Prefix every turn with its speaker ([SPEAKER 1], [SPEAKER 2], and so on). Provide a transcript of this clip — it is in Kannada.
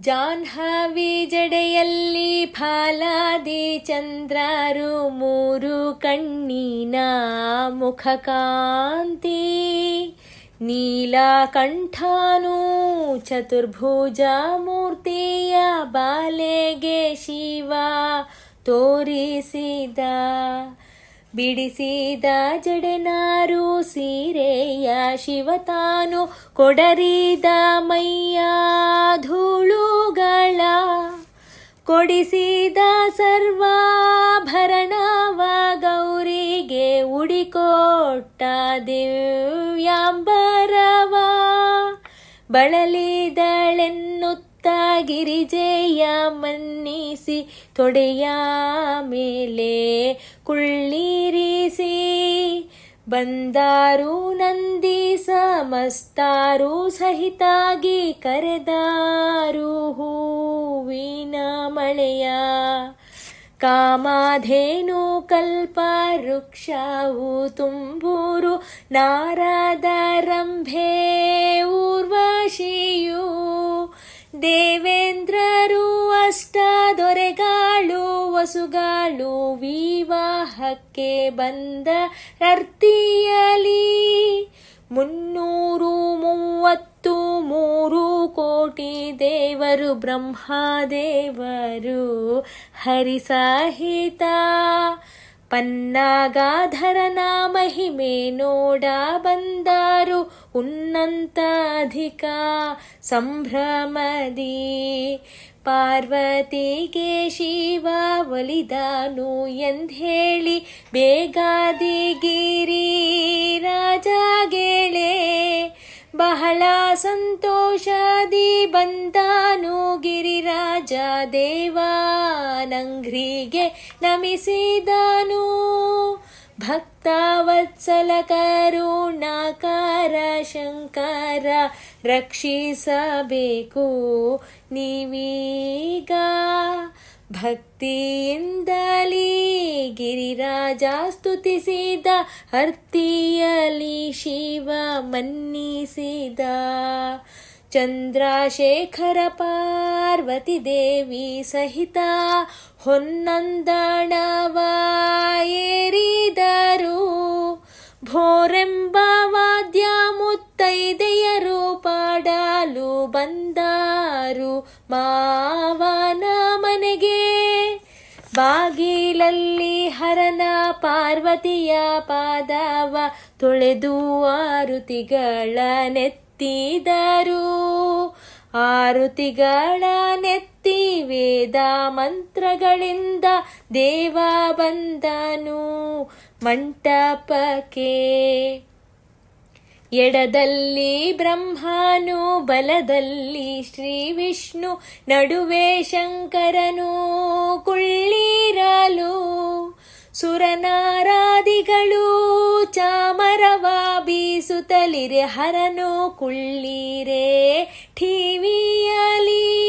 [SPEAKER 1] ಜಾಹ್ನವಿ ಜಡೆಯಲ್ಲಿ ಫಾಲಾದಿ ಚಂದ್ರಾರು ಮೂರು ಕಣ್ಣಿನ ಮುಖಕಾಂತಿ. ನೀಲಕಂಠಾನು ಚತುರ್ಭುಜ ಮೂರ್ತಿಯ ಬಾಲೆಗೆ ಶಿವ ತೋರಿಸಿದ. ಬಿಡಿಸಿದ ಜಡೆನಾರು ಸೀರೆಯ ಶಿವತಾನು ಕೊಡರಿದ ಮೈಯ ಧೂಳುಗಳ. ಕೊಡಿಸಿದ ಸರ್ವಾಭರಣವ ಗೌರಿಗೆ ಉಡಿಕೊಟ್ಟ ದಿವ್ಯಾಂಬರವ. ಬಳಲಿದಳೆನ್ನುತ್ತ ಗಿರಿಜೆಯ ಮನ್ನಿಸಿ ತೊಡೆಯ ಮೇಲೆ ಕುಳ್ಳಿರಿಸಿ. ಬಂದಾರು ನಂದಿ ಸಮಸ್ತಾರು ಸಹಿತಾಗಿ ಕರೆದಾರು ಹೂವಿನ ಮಳೆಯ. ಕಾಮಾಧೇನು ಕಲ್ಪ ವೃಕ್ಷವು ತುಂಬೂರು ನಾರದ ದೇವೇಂದ್ರರು ಅಷ್ಟ ದೊರೆಗಾಳು ವಸುಗಾಳು ವಿವಾಹಕ್ಕೆ ಬಂದ ರರ್ತಿಯಲಿ. ಮುನ್ನೂರು ಮೂವತ್ತು ಮೂರು ಕೋಟಿ ದೇವರು, ಬ್ರಹ್ಮದೇವರು, ಹರಿಸಹಿತ. ಪನ್ನಾಗಾಧರನ ಮಹಿಮೆ ನೋಡ ಬಂದಾರು ಉನ್ನಂತ ಅಧಿಕ ಸಂಭ್ರಮದಿ ಪಾರ್ವತಿಗೆ ಶಿವ ಒಲಿದಾನು ಎಂದೇಳಿ ಬೇಗಾದಿಗಿರಿ ರಾಜಗೇಳೆ ಬಹಳ ಸಂತೋಷದಿ ಬಂದಾನು ಗಿರಿರಾಜ ದೇವಾನಂಗ್ರಿಗೆ ನಮಿಸಿದನು. ಭಕ್ತವತ್ಸಲ ಕರುಣಾಕಾರ ಶಂಕರ ರಕ್ಷಿಸಬೇಕು ನೀವೀಗ. ಭಕ್ತಿಯಿಂದಲೇ ಗಿರಿರಾಜ ಸ್ತುತಿಸಿದ ಹರ್ತಿಯಲಿ ಶಿವ ಮನ್ನಿಸಿದ. ಚಂದ್ರಶೇಖರ ಪಾರ್ವತಿ ದೇವಿ ಸಹಿತ ಹೊನ್ನಂದಣವ ಬಂದಾರು ಮಾವನ ಮನೆಗೆ. ಬಾಗಿಲಲ್ಲಿ ಹರನ ಪಾರ್ವತಿಯ ಪಾದವ ತೊಳೆದು ಆರುತಿಗಳ ನೆತ್ತಿದರು. ಆರುತಿಗಳ ನೆತ್ತಿ ವೇದ ಮಂತ್ರಗಳಿಂದ ದೇವ ಬಂದನು ಮಂಟಪಕ್ಕೆ. ಎಡದಲ್ಲಿ ಬ್ರಹ್ಮನು ಬಲದಲ್ಲಿ ಶ್ರೀ ವಿಷ್ಣು ನಡುವೆ ಶಂಕರನು ಕುಳ್ಳಿರಲು ಸುರನಾರಾದಿಗಳು ಚಾಮರವ ಬೀಸುತ್ತಲಿರೆ ಹರನು ಕುಳ್ಳೀರೆ ಠಿವಿಯಲಿ.